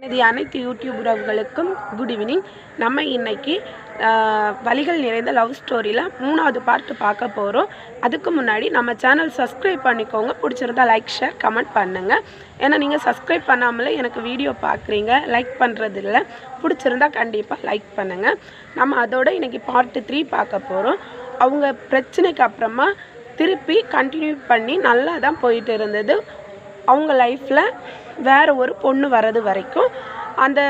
எனது அனைத்து யூடியூப் உறவுகளுக்கும் குட் ஈவினிங் நம்ம இன்னைக்கு வழிகள் நிறைந்த லவ் ஸ்டோரியில் மூணாவது பார்ட் பார்க்க போகிறோம் அதுக்கு முன்னாடி நம்ம சேனல் சப்ஸ்கிரைப் பண்ணிக்கோங்க. பிடிச்சிருந்தா லைக் ஷேர் கமெண்ட் பண்ணுங்கள் ஏன்னா நீங்கள் சப்ஸ்கிரைப் பண்ணாமலே எனக்கு வீடியோ பார்க்குறீங்க. லைக் பண்ணுறது இல்லை பிடிச்சிருந்தா கண்டிப்பாக லைக் பண்ணுங்கள் நம்ம அதோட இன்றைக்கி பார்ட்டு த்ரீ பார்க்க போகிறோம் அவங்க பிரச்சனைக்கு அப்புறமா திருப்பி கண்டினியூ பண்ணி நல்லா தான் போயிட்டு இருந்தது. அவங்க லைஃப்பில் வேறு ஒரு பொண்ணு வர்றது வரைக்கும் அந்த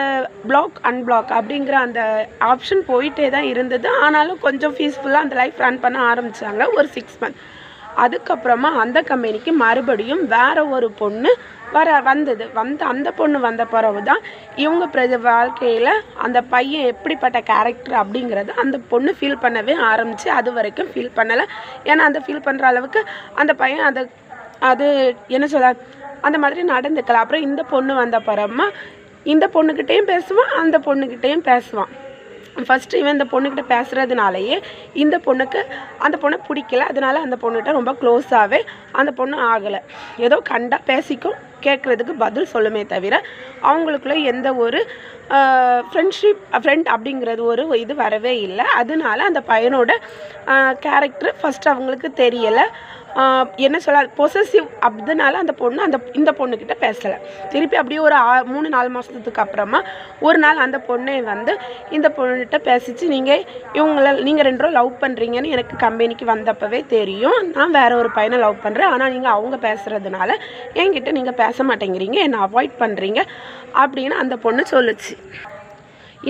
பிளாக் அன்பிளாக் அப்படிங்கிற அந்த ஆப்ஷன் போயிட்டே தான் இருந்தது. ஆனாலும் கொஞ்சம் பீஸ்ஃபுல்லாக அந்த லைஃப் ரன் பண்ண ஆரம்பித்தாங்க ஒரு சிக்ஸ் மந்த் அதுக்கப்புறமா அந்த கம்பெனிக்கு மறுபடியும் வேற ஒரு பொண்ணு வர வந்தது. வந்து அந்த பொண்ணு வந்த பிறகு தான் இவங்க பிரஜ வாழ்க்கையில் அந்த பையன் எப்படிப்பட்ட கேரக்டர் அப்படிங்கிறத அந்த பொண்ணு ஃபீல் பண்ணவே ஆரம்பித்து அது வரைக்கும் ஃபீல் பண்ணலை. ஏன்னா அந்த ஃபீல் பண்ணுற அளவுக்கு அந்த பையன் அதை அது என்ன சொல்ல அந்த மாதிரி நடந்துக்கலாம். அப்புறம் இந்த பொண்ணு வந்த பிறமா இந்த பொண்ணுக்கிட்டேயும் பேசுவான் அந்த பொண்ணுக்கிட்டேயும் பேசுவான். ஃபஸ்ட்டு இவன் இந்த பொண்ணுக்கிட்ட பேசுகிறதுனாலயே இந்த பொண்ணுக்கு அந்த பொண்ணை பிடிக்கல. அதனால அந்த பொண்ணுகிட்ட ரொம்ப க்ளோஸாகவே அந்த பொண்ணு ஆகலை. ஏதோ கண்டா பேசிக்கும். கேட்குறதுக்கு பதில் சொல்லுமே தவிர அவங்களுக்குள்ள எந்த ஒரு ஃப்ரெண்ட்ஷிப் ஃப்ரெண்ட் அப்படிங்கிறது ஒரு இது வரவே இல்லை. அதனால அந்த பையனோட கேரக்டர் ஃபஸ்ட் அவங்களுக்கு தெரியலை. என்ன சொல்ல பொசசிவ் அதனால அந்த பொண்ணு அந்த இந்த பொண்ணுக்கிட்ட பேசலை. திருப்பி அப்படியே ஒரு ஆ மூணு நாலு மாதத்துக்கு அப்புறமா ஒரு நாள் அந்த பொண்ணை வந்து இந்த பொண்ணுகிட்ட பேசிச்சு நீங்கள் இவங்கள நீங்கள் ரெண்டு ரூபா லவ் பண்ணுறீங்கன்னு எனக்கு கம்பெனிக்கு வந்தப்பவே தெரியும். நான் வேற ஒரு பையனை லவ் பண்ணுறேன் ஆனால் நீங்கள் அவங்க பேசுகிறதுனால என்கிட்ட நீங்கள் பே பேச மாட்டேங்கிறீங்க என்னை அவாய்ட் பண்ணுறீங்க அப்படின்னு அந்த பொண்ணு சொல்லுச்சு.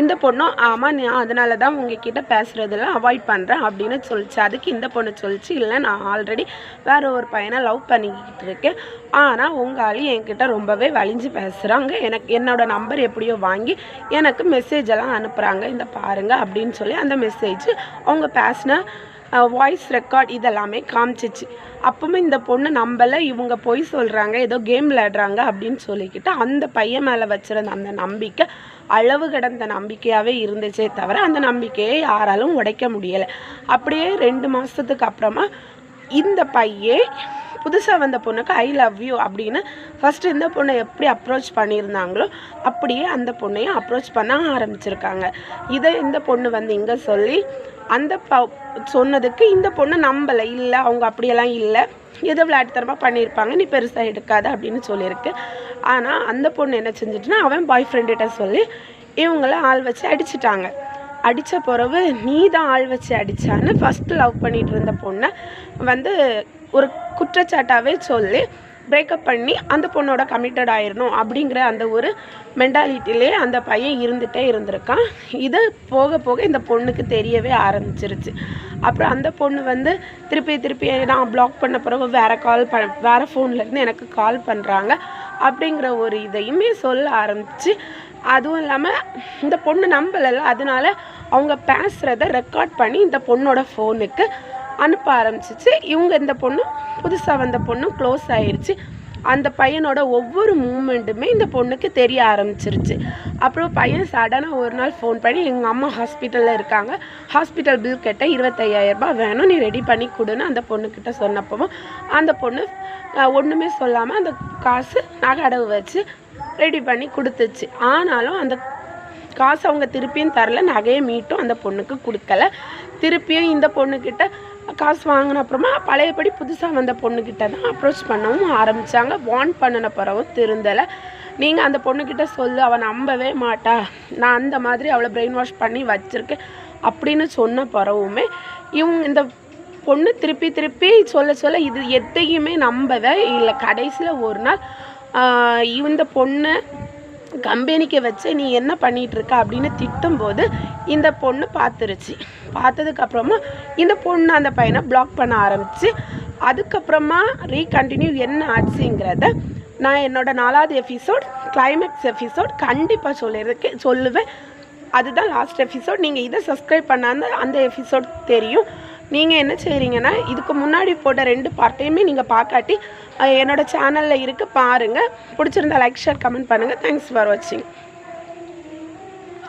இந்த பொண்ணும் ஆமாம் நான் அதனால தான் உங்ககிட்ட பேசுகிறதெல்லாம் அவாய்ட் பண்ணுறேன் அப்படின்னு சொல்லிச்சு. அதுக்கு இந்த பொண்ணு சொல்லிச்சு இல்லை நான் ஆல்ரெடி வேற ஒரு பையனை லவ் பண்ணிக்கிட்டு இருக்கேன். ஆனால் உங்கள் ஆளு என்கிட்ட ரொம்பவே வலிஞ்சு பேசுகிறாங்க எனக்கு என்னோட நம்பர் எப்படியோ வாங்கி எனக்கு மெசேஜ் எல்லாம் அனுப்புகிறாங்க இந்த பாருங்கள் அப்படின்னு சொல்லி அந்த மெசேஜ் அவங்க பேசின வாய்ஸ் ரெக்கார்ட் இதெல்லாமே காமிச்சிச்சு. அப்போவுமே இந்த பொண்ணு நம்பலை இவங்க பொய் சொல்கிறாங்க ஏதோ கேம் விளையாடுறாங்க அப்படின்னு சொல்லிக்கிட்டு அந்த பையன் மேலே வச்சிருந்த அந்த நம்பிக்கை அளவு கடந்த நம்பிக்கையாகவே இருந்துச்சே தவிர அந்த நம்பிக்கையை யாராலும் உடைக்க முடியலை. அப்படியே ரெண்டு மாதத்துக்கு அப்புறமா இந்த பையன் புதுசாக வந்த பொண்ணுக்கு ஐ லவ் யூ அப்படின்னு ஃபஸ்ட்டு இந்த பொண்ணை எப்படி அப்ரோச் பண்ணியிருந்தாங்களோ அப்படியே அந்த பொண்ணையும் அப்ரோச் பண்ண ஆரம்பிச்சிருக்காங்க. இதை இந்த பொண்ணு வந்து இங்கே சொல்லி அந்த ப சொன்னதுக்கு இந்த பொண்ணு நம்பலை. இல்லை அவங்க அப்படியெல்லாம் இல்லை. ஏதோ விளையாட்டுத்தனமாக பண்ணியிருப்பாங்க. நீ பெருசாக எடுக்காத அப்படின்னு சொல்லியிருக்கு. ஆனால் அந்த பொண்ணு என்ன செஞ்சிட்டுனா அவன் பாய் ஃப்ரெண்டுகிட்ட சொல்லி இவங்கள ஆள் வச்சு அடிச்சிட்டாங்க. அடித்த பிறகு நீ தான் ஆள் வச்சு அடித்தான்னு ஃபஸ்ட்டு லவ் பண்ணிகிட்டு இருந்த பொண்ணை வந்து ஒரு குற்றச்சாட்டாகவே சொல்லி பிரேக்கப் பண்ணி அந்த பொண்ணோட கமிட்டட் ஆயிடணும் அப்படிங்கிற அந்த ஒரு மென்டாலிட்டிலே அந்த பையன் இருந்துகிட்டே இருந்திருக்கான். இது போக போக இந்த பொண்ணுக்கு தெரியவே ஆரம்பிச்சிருச்சு. அப்புறம் அந்த பொண்ணு வந்து திருப்பி திருப்பி நான் பிளாக் பண்ண பிறகு வேறு கால் ப வேறு ஃபோன்லேருந்து எனக்கு கால் பண்ணுறாங்க அப்படிங்கிற ஒரு இதையுமே சொல்ல ஆரம்பிச்சு அதுவும் இல்லாமல் இந்த பொண்ணு நம்பலைல்ல. அதனால அவங்க பேசுகிறத ரெக்கார்ட் பண்ணி இந்த பொண்ணோட ஃபோனுக்கு அனுப்ப ஆரம்பிச்சிச்சு. இவங்க இந்த பொண்ணும் புதுசாக வந்த பொண்ணும் க்ளோஸ் ஆயிருச்சு. அந்த பையனோட ஒவ்வொரு மூமெண்ட்டுமே இந்த பொண்ணுக்கு தெரிய ஆரம்பிச்சிருச்சு. அப்புறம் பையன் சடனாக ஒரு நாள் ஃபோன் பண்ணி எங்கள் அம்மா ஹாஸ்பிட்டலில் இருக்காங்க. ஹாஸ்பிட்டல் பில் கேட்டால் இருபத்தையாயிரம் ரூபாய் வேணும். நீ ரெடி பண்ணி கொடுன்னு அந்த பொண்ணுக்கிட்ட சொன்னப்பவும் அந்த பொண்ணு ஒன்றுமே சொல்லாமல் அந்த காசு நகை அடவு வச்சு ரெடி பண்ணி கொடுத்துச்சு. ஆனாலும் அந்த காசு அவங்க திருப்பியும் தரல. நகையை மீட்டும் அந்த பொண்ணுக்கு கொடுக்கல. திருப்பியும் இந்த பொண்ணுக்கிட்ட காசு வாங்கின அப்புறமா பழையபடி புதுசாக வந்த பொண்ணுக்கிட்ட தான் அப்ரோச் பண்ணவும் ஆரம்பித்தாங்க வார்ன் பண்ணின பிறவும் திருந்தலை. நீங்கள் அந்த பொண்ணுக்கிட்ட சொல்லு அவன் நம்பவே மாட்டா. நான் அந்த மாதிரி அவளை பிரெயின் வாஷ் பண்ணி வச்சுருக்கேன் அப்படின்னு சொன்ன பிறவுமே இவங்க இந்த பொண்ணு திருப்பி திருப்பி சொல்ல சொல்ல இது எதையுமே நம்பவே இல்லை. கடைசியில் ஒரு நாள் இந்த பொண்ணு கம்பெனிக்கு வச்சு நீ என்ன பண்ணிகிட்ருக்க இருக்க அப்படின்னு திட்டும்போது இந்த பொண்ணு பார்த்துருச்சு. பார்த்ததுக்கப்புறமா இந்த பொண்ணு அந்த பையனை பிளாக் பண்ண ஆரம்பிச்சு அதுக்கப்புறமா ரீகண்டினியூ என்ன ஆச்சுங்கிறத நான் என்னோடய நாலாவது எபிசோட் கிளைமேக்ஸ் எபிசோட் கண்டிப்பாக சொல்லியிருக்கேன் சொல்லுவேன். அதுதான் லாஸ்ட் எபிசோட் நீங்கள் இதை சப்ஸ்கிரைப் பண்ணாத அந்த எபிசோட் தெரியும். நீங்கள் என்ன செய்கிறீங்கன்னா இதுக்கு முன்னாடி போட்ட ரெண்டு பார்ட்டையுமே நீங்கள் பார்க்காட்டி என்னோடய என்னோட சேனலில் இருக்குது பாருங்கள் பிடிச்சிருந்தா லைக் ஷேர் கமெண்ட் பண்ணுங்கள் தேங்க்ஸ் ஃபார் வாட்சிங்